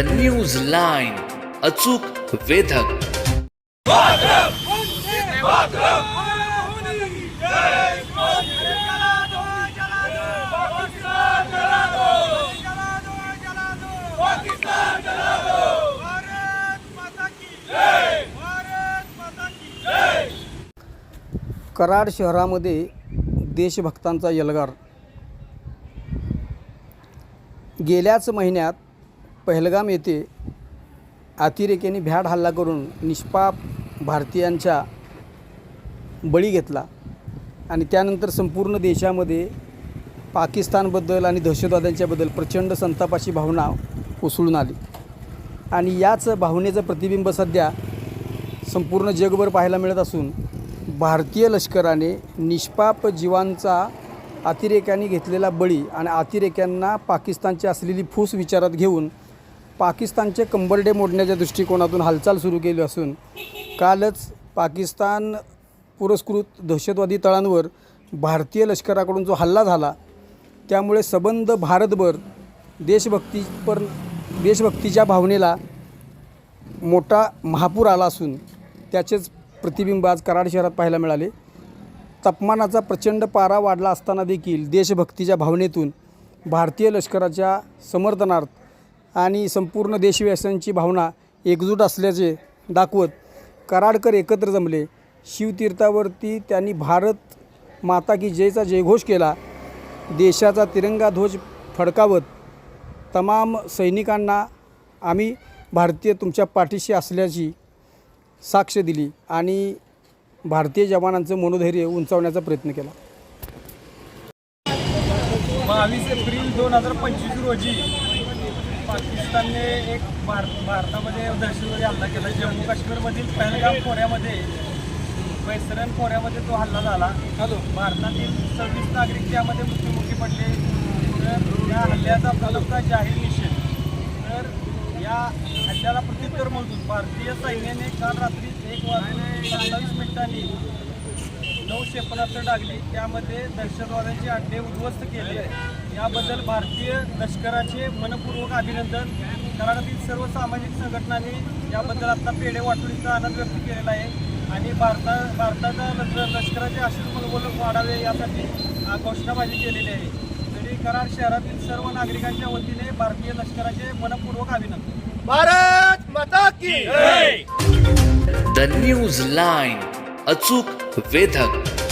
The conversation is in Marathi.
द न्यूज लाईन अचूक वेधक. कराड शहरामध्ये देशभक्तांचा यलगार. गेल्याच महिन्यात पहलगाम येथे अतिरेक्यांनी भ्याड हल्ला करून निष्पाप भारतीयांच्या बळी घेतला आणि त्यानंतर संपूर्ण देशामध्ये पाकिस्तानबद्दल आणि दहशतवाद्यांच्याबद्दल प्रचंड संतापाची भावना उसळून आली. आणि याच भावनेचं प्रतिबिंब सध्या संपूर्ण जगभर पाहायला मिळत असून भारतीय लष्कराने निष्पाप जीवांचा अतिरेक्यांनी घेतलेला बळी आणि अतिरेक्यांना पाकिस्तानची असलेली फूस विचारात घेऊन पाकिस्तानचे कंबरडे मोडण्याच्या दृष्टिकोनातून हालचाल सुरू केली असून कालच पाकिस्तान पुरस्कृत दहशतवादी तळांवर भारतीय लष्कराकडून जो हल्ला झाला त्यामुळे सबंध भारतभर देशभक्तीपर देशभक्तीच्या भावनेला मोठा महापूर आला असून त्याचेच प्रतिबिंब आज कराड शहरात पाहायला मिळाले. तापमानाचा प्रचंड पारा वाढला असताना देखील देशभक्तीच्या भावनेतून भारतीय लष्कराच्या समर्थनार्थ आणि संपूर्ण देशवासियांची भावना एकजूट असल्याचे दाखवत कराडकर एकत्र जमले. शिवतीर्थावरती त्यांनी भारत माता की जयचा जयघोष केला. देशाचा तिरंगा ध्वज फडकावत तमाम सैनिकांना आम्ही भारतीय तुमच्या पाठीशी असल्याची साक्ष दिली आणि भारतीय जवानांचं मनोधैर्य उंचावण्याचा प्रयत्न केला. बावीस एप्रिल दोन हजार पंचवीस रोजी पाकिस्तानने एक भारत भारतामध्ये दहशतवादी हल्ला केला. जम्मू काश्मीरमधील पहलगाम खोऱ्यामध्ये वैसरन खोऱ्यामध्ये तो हल्ला झाला. भारतातील सव्वीस नागरिक त्यामध्ये मृत्युमुखी पडले. तर या हल्ल्याचा प्रलंबता जाहीर निषेध. तर या हल्ल्याला प्रत्युत्तर म्हणून भारतीय सैन्याने काल रात्री एक वाजून सत्तावीस मिनिटांनी नऊ क्षेपणास्त्र टाकली त्यामध्ये दहशतवाद्यांचे अड्डे उद्ध्वस्त केले. याबद्दल भारतीय लष्कराचे मनपूर्वक अभिनंदन. कराडातील सर्व सामाजिक संघटनांनी याबद्दल आता पेढे वाटून आनंद व्यक्त केलेला आहे. आणि भारता भारताचा लष्कर लष्कराचे आशीष मनोबल वाढावे यासाठी आ, घोषणाबाजी केलेली आहे. तरी कराड शहरातील सर्व नागरिकांच्या वतीने भारतीय लष्कराचे मनपूर्वक अभिनंदन. भारत माता की द न्यूज लाईन अचूक वेधक.